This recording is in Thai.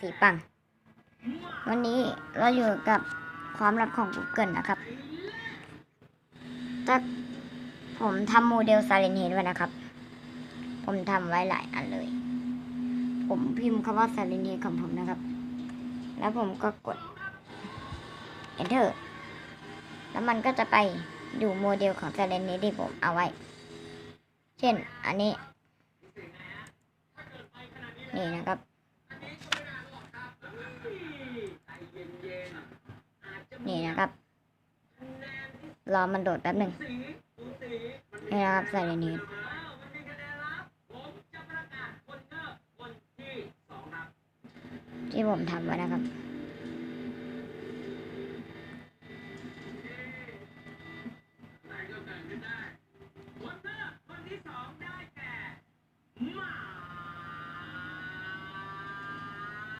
สีปัง วันนี้เราอยู่กับความลับของ Google นะครับ ถ้าผมทำโมเดลซาเลนีด้วยนะครับ ผมทำไว้หลายอันเลย ผมพิมพ์คำว่าซาเลนีของผมนะครับ แล้วผมก็กด Enter แล้วมันก็จะไปดูโมเดลของซาเลนีที่ผมเอาไว้ เช่น อันนี้ นี่นะครับ นี่นะครับ รอมันโดดแป๊บหนึ่งนี่นะครับใส่ในนี้ที่ผมทำไว้นะครับคนที่สองได้